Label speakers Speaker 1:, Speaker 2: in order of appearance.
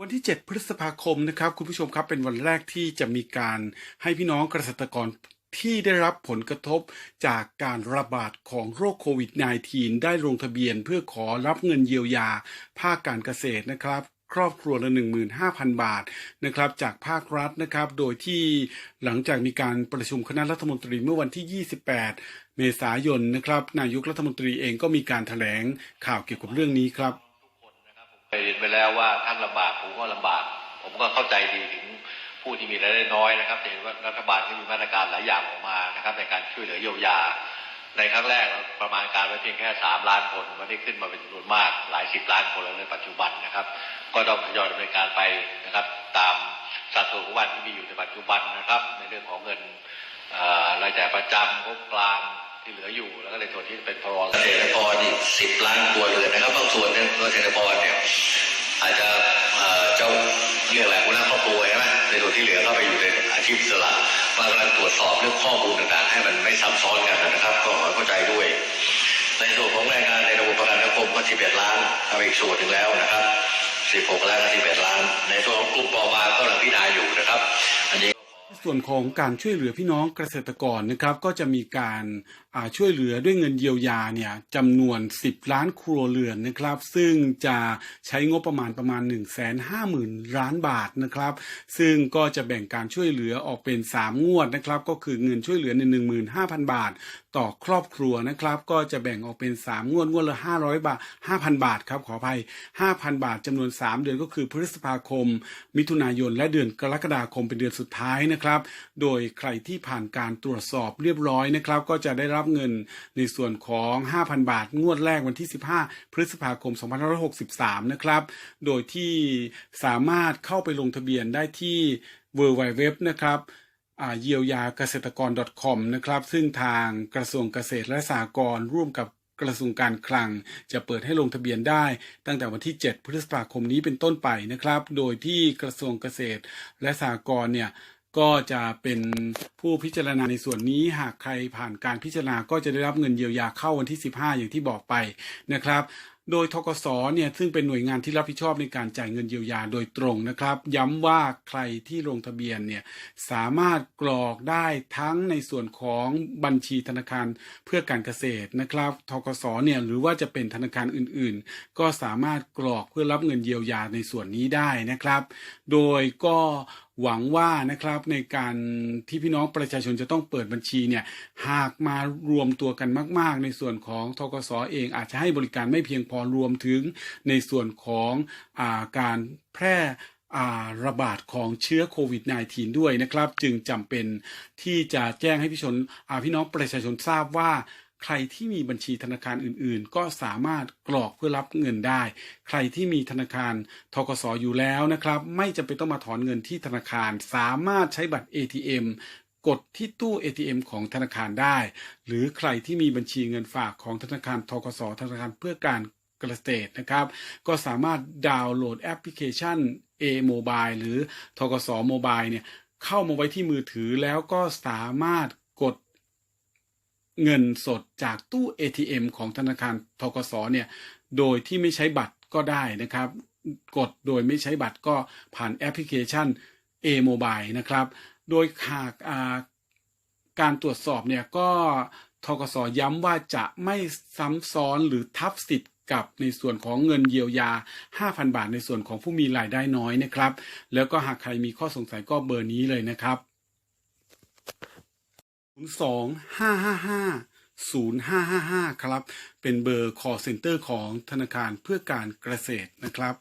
Speaker 1: วันที่ 7 พฤษภาคมนะครับ คุณผู้ชมครับเป็นวันแรกที่จะมีการให้พี่น้องเกษตรกรที่ได้รับผลกระทบจากการระบาดของโรคโควิด -19 ได้ลงทะเบียนเพื่อขอรับเงินเยียวยา ภาคการเกษตรนะครับครอบครัวละ 15,000 บาทนะครับจากภาครัฐนะครับ โดยที่หลังจากมีการประชุมคณะรัฐมนตรีเมื่อวันที่ 28 เมษายนนะครับ นายกรัฐมนตรีเองก็มีการแถลงข่าวเกี่ยวกับเรื่องนี้ครับ
Speaker 2: เรียนไปแล้วว่าท่านลำบากผมก็ลำบาก ผมก็เข้าใจดีถึงผู้ที่มีรายได้น้อยนะครับเห็นว่ารัฐบาลก็มีมาตรการหลายอย่างออกมานะครับ ในการช่วยเหลือเยียวยา ในครั้งแรกเราประมาณการไว้เพียงแค่สามล้านคนวันนี้ขึ้นมาเป็นจำนวนมากหลายสิบล้านคนแล้วในปัจจุบันนะครับ ก็ต้องทยอยดำเนินการไปนะครับ ตามสัดส่วนของวันที่มีอยู่ในปัจจุบันนะครับ ในเรื่องของเงินอ่อรายจ่ายประจำงบกลาง ที่เหลืออยู่ แล้วก็ในส่วนที่เป็นพรเกษตรกรอีกสิบล้านครัวเรือนนะครับบางส่วนเนี่ยเกษตรกรเนี่ยอาจจะเจ้าเรียกอะไรหัวหน้าครอบครัวใช่ไหมในส่วนที่เหลือเข้าไปอยู่ในอาชีพสระมากำลังตรวจสอบเรื่องข้อมูลต่างๆ ให้มันไม่ซ้ำซ้อนกันนะครับ ก็ขอเข้าใจด้วย ในส่วนของแรงงานในระบบประกันสังคมก็11ล้านทำอีกส่วนหนึ่งแล้วนะครับ16ล้านกับ11ล้าน ในส่วนของกลุ่มปอบาก็กำลังพิจารณาอยู่นะครับ
Speaker 1: ส่วนของการช่วยเหลือพี่น้องเกษตรกรนะครับก็จะมีการาช่วยเหลือด้วยเงินเยียวยาเนี่ยจำนวน 10 ล้านครัวเรือนนะครับ ซึ่งจะใช้งบประมาณประมาณ 1 5 0 0 0 0 ล้านบาทนะครับ ซึ่งก็จะแบ่งการช่วยเหลือออกเป็น 3 งวดนะครับ ก็คือเงินช่วยเหลือใน 15,000 บาท ต่อครอบครัวนะครับ ก็จะแบ่งออกเป็น 3 งวดงวดละ 500 บาท 5,000 บาทครับขออภัย 5,000 บาทจำนวน 3 เดือนก็คือพฤษภาคม มิถุนายนและเดือนกรกฎาคมเป็นเดือนสุดท้ายนะครับโดยใครที่ผ่านการตรวจสอบเรียบร้อยนะครับ ก็จะได้รับเงินในส่วนของ 5,000 บาท งวดแรกวันที่ 15 พฤษภาคม 2563 นะครับ โดยที่สามารถเข้าไปลงทะเบียนได้ที่ w w w นะครับเยียวยาเกษตรกร .com นะครับ ซึ่งทางกระทรวงเกษตรและสหกรณ์ร่วมกับกระทรวงการคลังจะเปิดให้ลงทะเบียนได้ ตั้งแต่วันที่ 7 พฤษภาคมนี้เป็นต้นไปนะครับ โดยที่กระทรวงเกษตรและสหกรณ์เนี่ย ก็จะเป็นผู้พิจารณาในส่วนนี้หากใครผ่านการพิจารณาก็จะได้รับเงินเยียวยาเข้าวันที่ 15 อย่างที่บอกไปนะครับ โดยทกสเนี่ยซึ่งเป็นหน่วยงานที่รับผิดชอบในการจ่ายเงินเยียวยาโดยตรงนะครับ ย้ำว่าใครที่ลงทะเบียนเนี่ยสามารถกรอกได้ทั้งในส่วนของบัญชีธนาคารเพื่อการเกษตรนะครับทกสเนี่ยหรือว่าจะเป็นธนาคารอื่นๆ ก็สามารถกรอกเพื่อรับเงินเยียวยาในส่วนนี้ได้นะครับ โดยก็หวังว่านะครับในการที่พี่น้องประชาชนจะต้องเปิดบัญชีเนี่ยหากมารวมตัวกันมาก ๆ ในส่วนของทกสเองอาจจะให้บริการไม่เพียงพอรวมถึงในส่วนของอาการแพร่าระบาดของเชื้อโควิด -19 ด้วยนะครับ จึงจำเป็นที่จะแจ้งให้พี่ชนพี่น้องประชาชนทราบว่าใครที่มีบัญชีธนาคารอื่นๆ ก็สามารถกรอกเพื่อรับเงินได้ ใครที่มีธนาคารทกสอยู่แล้วนะครับ ไม่จำเป็นต้องมาถอนเงินที่ธนาคาร สามารถใช้บัตร ATM กดที่ตู้ ATM ของธนาคารได้ หรือใครที่มีบัญชีเงินฝากของธนาคารทกสธนาคารเพื่อการ เกษตรนะครับ ก็สามารถดาวน์โหลดแอปพลิเคชัน A Mobile หรือทกส Mobile เนี่ยเข้ามาไว้ที่มือถือแล้วก็สามารถกดเงินสดจากตู้ ATM ของธนาคารทกสเนี่ยโดยที่ไม่ใช้บัตรก็ได้นะครับ กดโดยไม่ใช้บัตรก็ผ่านแอปพลิเคชัน A Mobile นะครับ โดยหากาการตรวจสอบเนี่ยก็ทกสย้ำว่าจะไม่ซ้ำซ้อนหรือทับสิทธิ์ กับในส่วนของเงินเยียวยา 5,000 บาทในส่วนของผู้มีรายได้น้อยนะครับ แล้วก็หากใครมีข้อสงสัยก็เบอร์นี้เลยนะครับ 02 555 0555 ครับ เป็นเบอร์ call center ของธนาคารเพื่อการเกษตรนะครับ